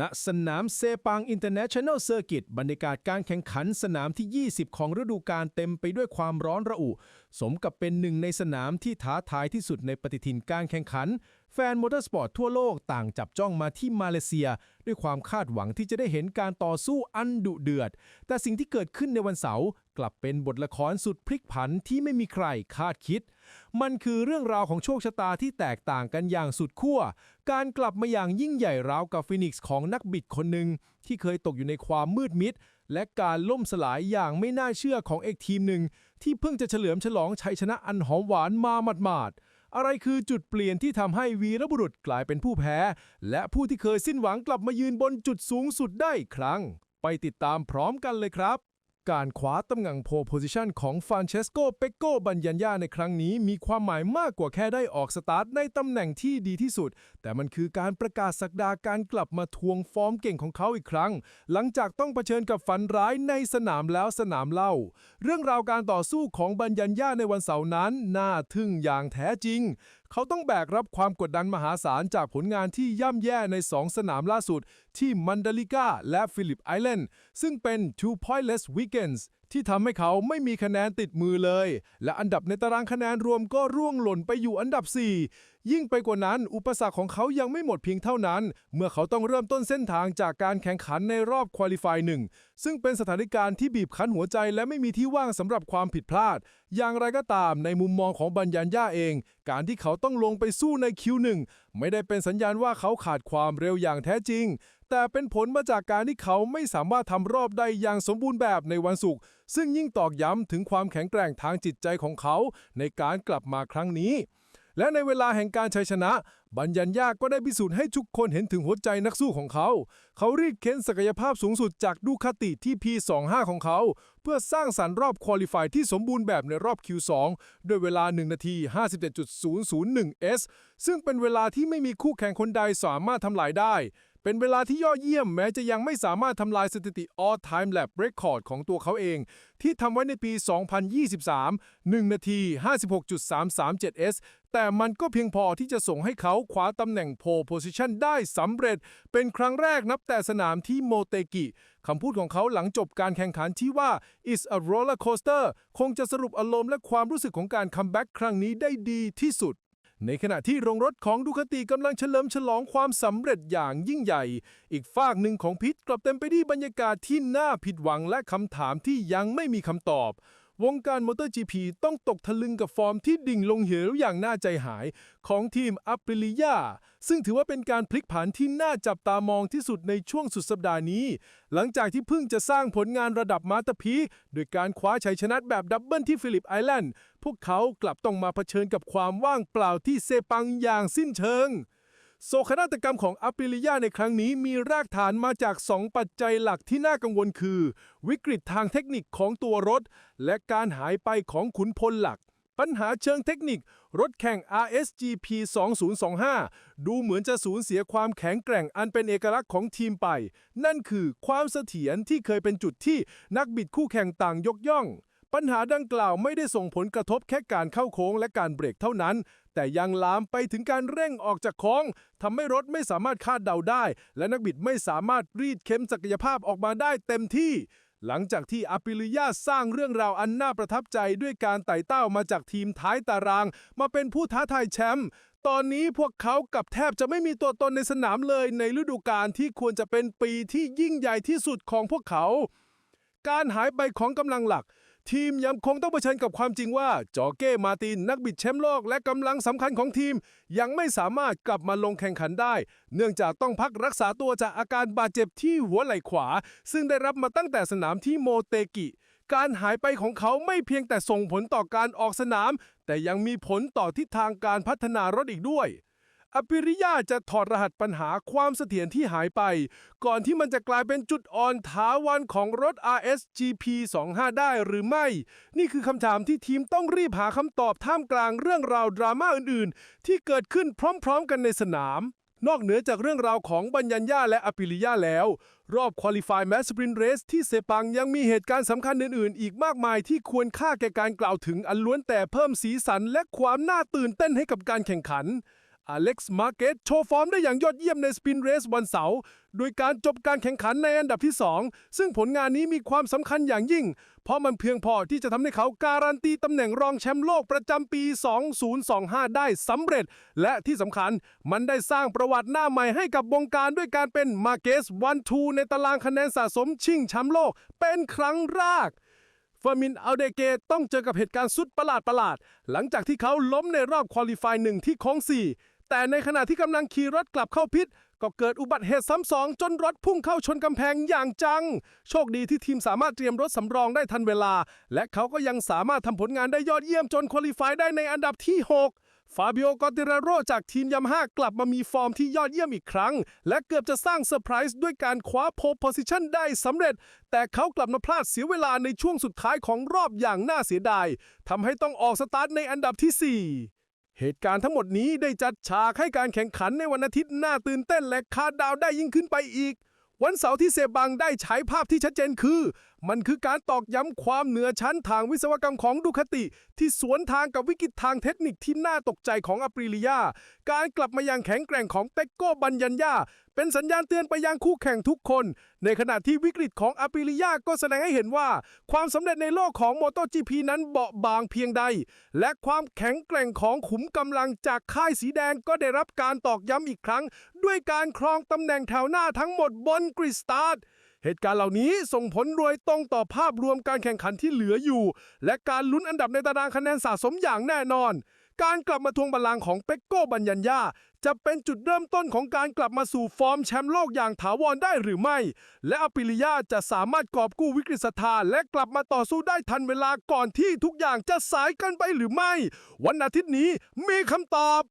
ณสนามเซปังอินเตอร์เนชั่นแนลเซอร์กิตบรรยากาศการแข่งขันสนามที่ 20 ของฤดูกาลเต็มไปด้วยความร้อนระอุ สมกับเป็นหนึ่งในสนามที่ท้าทายที่สุดในปฏิทินการแข่งขัน แฟนมอเตอร์สปอร์ตทั่วโลกต่างจับจ้องมาที่มาเลเซีย ด้วยความคาดหวังที่จะได้เห็นการต่อสู้อันดุเดือด แต่สิ่งที่เกิดขึ้นในวันเสาร์กลับเป็นบทละครสุดพลิกผันที่ไม่มีใครคาดคิด มันคือเรื่องราวของโชคชะตาที่แตกต่างกันอย่างสุดขั้ว การกลับมาอย่างยิ่งใหญ่ราวกับฟินิกซ์ของนักบิดคนหนึ่งที่เคยตกอยู่ในความมืดมิด และการล่มสลายอย่างไม่น่าเชื่อของเอกทีมหนึ่ง ที่เพิ่งจะเฉลิมฉลองชัยชนะอันหอมหวานมาหมาดๆอะไรคือจุดเปลี่ยนที่ทำให้วีรบุรุษกลายเป็นผู้แพ้ และผู้ที่เคยสิ้นหวังกลับมายืนบนจุดสูงสุดได้อีกครั้ง ไปติดตามพร้อมกันเลยครับ การคว้าตำแหน่งโพโพซิชันของฟานเชสโกเปโกบัญญัญญาในครั้งนี้มีความหมายมากกว่าแค่ได้ออกสตาร์ทในตำแหน่งที่ดีที่สุด แต่มันคือการประกาศสักดาการกลับมาทวงฟอร์มเก่งของเขาอีกครั้ง หลังจากต้องเผชิญกับฝันร้ายในสนามแล้วสนามเล่า เรื่องราวการต่อสู้ของบัญญัญญาในวันเสาร์นั้น น่าทึ่งอย่างแท้จริงเขาต้องแบกรับความกดดันมหาศาลจากผลงานที่ย่ำแย่ใน 2 สนามล่าสุด ที่มันดาลิกาและฟิลิปไอแลนด์ซึ่งเป็น two pointless weekends ที่ทำให้เขาไม่มีคะแนนติดมือเลย และอันดับในตารางคะแนนรวมก็ร่วงหล่นไปอยู่อันดับ 4 ยิ่งไปกว่านั้น อุปสรรคของเขายังไม่หมดเพียงเท่านั้น เมื่อเขาต้องเริ่มต้นเส้นทางจากการแข่งขันในรอบควอลิฟายหนึ่งซึ่งเป็นสถานการณ์ที่บีบคั้นหัวใจและไม่มีที่ว่างสำหรับความผิดพลาด อย่างไรก็ตามในมุมมองของบัญญัญญาเอง การที่เขาต้องลงไปสู้ในคิวหนึ่งไม่ได้เป็นสัญญาณว่าเขาขาดความเร็วอย่างแท้จริง แต่เป็นผลมาจากการที่เขาไม่สามารถทำรอบได้อย่างสมบูรณ์แบบในวันศุกร์ซึ่งยิ่งตอกย้ำถึงความแข็งแกร่งทางจิตใจของเขา ในการกลับมาครั้งนี้ และในเวลาแห่งการชัยชนะ บัญญัญญาก็ได้พิสูจน์ให้ทุกคนเห็นถึงหัวใจนักสู้ของเขา เขารีดเค้นศักยภาพสูงสุดจากดูคาติที่ P25 ของเขา เพื่อสร้างสรรค์รอบควอลิฟายที่สมบูรณ์แบบในรอบ Q2 ด้วยเวลา 1 นาที 57.001 S ซึ่งเป็นเวลาที่ไม่มีคู่แข่งคนใดสามารถทำลายได้ เป็นเวลาที่ยอดเยี่ยมแม้จะยังไม่สามารถทำลายสถิติ all time lap record ของตัวเขาเอง ที่ทำไว้ในปี 2023 1 นาที 56.337 S แต่มันก็เพียงพอที่จะส่งให้เขาคว้าตำแหน่ง pole position ได้สำเร็จ เป็นครั้งแรกนับแต่สนามที่โมเตกิ คำพูดของเขาหลังจบการแข่งขันที่ว่า is a roller coaster คงจะสรุปอารมณ์และความรู้สึกของการคัมแบ็กครั้งนี้ได้ดีที่สุด ในขณะที่โรงรถของดูคาติกำลังเฉลิมฉลองความสำเร็จอย่างยิ่งใหญ่ อีกฝากหนึ่งของพิษกลับเต็มไปด้วยบรรยากาศที่น่าผิดหวังและคำถามที่ยังไม่มีคำตอบ วงการมอเตอร์ GP ต้องตกทะลึงกับฟอร์มที่ดิ่งลงเหวอย่างน่าใจหายของทีมอัป i ลิยาซึ่งถือว่าเป็นการพลิกผันที่น่าจับตามองที่สุดในช่วงสุดสัปดาห์นี้ หลังจากที่เพิ่งจะสร้างผลงานระดับมาสเตอร์พีโดยการคว้าชัยชนะแบบดับเบิลที่ฟิลิปไอแลนด์ พวกเขากลับต้องมาเผชิญกับความว่างเปล่าที่เซปังอย่างสิ้นเชิง โศกนาฏกรรมของอัปปิลิยาในครั้งนี้มีรากฐานมาจาก 2 ปัจจัยหลักที่น่ากังวลคือ วิกฤตทางเทคนิคของตัวรถ และการหายไปของขุนพลหลัก ปัญหาเชิงเทคนิค รถแข่ง RSGP 2025 ดูเหมือนจะสูญเสียความแข็งแกร่งอันเป็นเอกลักษณ์ของทีมไป นั่นคือความเสถียรที่เคยเป็นจุดที่นักบิดคู่แข่งต่างยกย่อง ปัญหาดังกล่าวไม่ได้ส่งผลกระทบแค่การเข้าโค้งและการเบรกเท่านั้น แต่ยังลามไปถึงการเร่งออกจากโค้งทำให้รถไม่สามารถคาดเดาได้ และนักบิดไม่สามารถรีดเข็มศักยภาพออกมาได้เต็มที่ หลังจากที่อาปิลิยาสร้างเรื่องราวอันน่าประทับใจด้วยการไต่เต้ามาจากทีมท้ายตาราง มาเป็นผู้ท้าทายแชมป์ตอนนี้พวกเขากับแทบจะไม่มีตัวตนในสนามเลยในฤดูกาลที่ควรจะเป็นปีที่ยิ่งใหญ่ที่สุดของพวกเขา การหายไปของกำลังหลัก ทีมยังคงต้องเผชิญกับความจริงว่าจอเก้มาตินนักบิดแชมป์โลกและกำลังสำคัญของทีม ยังไม่สามารถกลับมาลงแข่งขันได้ เนื่องจากต้องพักรักษาตัวจากอาการบาดเจ็บที่หัวไหล่ขวา ซึ่งได้รับมาตั้งแต่สนามที่โมเตกิ การหายไปของเขาไม่เพียงแต่ส่งผลต่อการออกสนาม แต่ยังมีผลต่อทิศทางการพัฒนารถอีกด้วย อปิริยาจะถอดรหัสปัญหาความเสถียรที่หายไป ก่อนที่มันจะกลายเป็นจุดอ่อนถาวันของรถ RSGP 25ได้หรือไม่ นี่คือคำถามที่ทีมต้องรีบหาคำตอบท่ามกลางเรื่องราวดราม่าอื่น ๆ ที่เกิดขึ้นพร้อม ๆ กันในสนาม นอกเหนือจากเรื่องราวของบัญญัญญาและอปิริยาแล้ว รอบควอลิฟายแมสปรินเรสที่เซปังยังมีเหตุการณ์สำคัญอื่น ๆ อีกมากมายที่ควรค่าแก่การกล่าวถึงอันล้วนแต่เพิ่มสีสันและความน่าตื่นเต้นให้กับการแข่งขัน อเล็กซ์มาร์เกตโชว์ฟอร์มได้อย่างยอดเยี่ยมในสปินเรสวันเสาร์โดยการจบการแข่งขันในอันดับที่ 2 ซึ่งผลงานนี้มีความสำคัญอย่างยิ่ง เพราะมันเพียงพอที่จะทำให้เขาการันตีตำแหน่งรองแชมป์โลกประจำปี 2025 ได้สำเร็จ และที่สำคัญมันได้สร้างประวัติหน้าใหม่ให้กับวงการด้วยการเป็นมาเกสวันทูในตารางคะแนนสะสมชิงแชมป์โลกเป็นครั้งแรกเฟอร์มินอัลเดเกตต้องเจอกับเหตุการณ์สุดประหลาดประหลาด หลังจากที่เขาล้มในรอบควอลิฟายหนึ่งที่โค้ง4 แต่ในขณะที่กำลังขี่รถกลับเข้าพิษ ก็เกิดอุบัติเหตุซ้ำสองจนรถพุ่งเข้าชนกำแพงอย่างจัง โชคดีที่ทีมสามารถเตรียมรถสำรองได้ทันเวลา และเขาก็ยังสามารถทำผลงานได้ยอดเยี่ยมจนควอลิฟายได้ในอันดับที่ 6ฟาบิโอกอติราโรจากทีมยามาฮ่ากลับมามีฟอร์มที่ยอดเยี่ยมอีกครั้ง และเกือบจะสร้างเซอร์ไพรส์ด้วยการคว้าโพลโพซิชันได้สำเร็จ แต่เขากลับมาพลาดเสียเวลาในช่วงสุดท้ายของรอบอย่างน่าเสียดายทำให้ต้องออกสตาร์ทในอันดับที่ 4 เหตุการณ์ทั้งหมดนี้ได้จัดฉากให้การแข่งขันในวันอาทิตย์น่าตื่นเต้นและคาดดาวได้ยิ่งขึ้นไปอีก วันเสาร์ที่เซบังได้ฉายภาพที่ชัดเจนคือ มันคือการตอกย้ำความเหนือชั้นทางวิศวกรรมของดูคติ ที่สวนทางกับวิกฤตทางเทคนิคที่น่าตกใจของอปริลิยา การกลับมาอย่างแข็งแกร่งของเต็กโกบัญญัญญา เป็นสัญญาณเตือนไปยังคู่แข่งทุกคน ในขณะที่วิกฤตของอปริลิยาก็แสดงให้เห็นว่า ความสำเร็จในโลกของ MotoGP นั้นเบาบางเพียงใด และความแข็งแกร่งของขุมกำลังจากค่ายสีแดงก็ได้รับการตอกย้ำอีกครั้ง ด้วยการครองตำแหน่งแถวหน้าทั้งหมดบนกริดสตาร์ทเหตุการณ์เหล่านี้ส่งผลรวยตรงต่อภาพรวมการแข่งขันที่เหลืออยู่ และการลุ้นอันดับในตารางคะแนนสะสมอย่างแน่นอน การกลับมาทวงบัลลังก์ของเป็กโกบัญญัญญาจะเป็นจุดเริ่มต้นของการกลับมาสู่ฟอร์มแชมป์โลกอย่างถาวรได้หรือไม่ และอปิลิยาจะสามารถกอบกู้วิกฤตศรัทธาและกลับมาต่อสู้ได้ทันเวลาก่อนที่ทุกอย่างจะสายกันไปหรือไม่ วันอาทิตย์นี้มีคำตอบ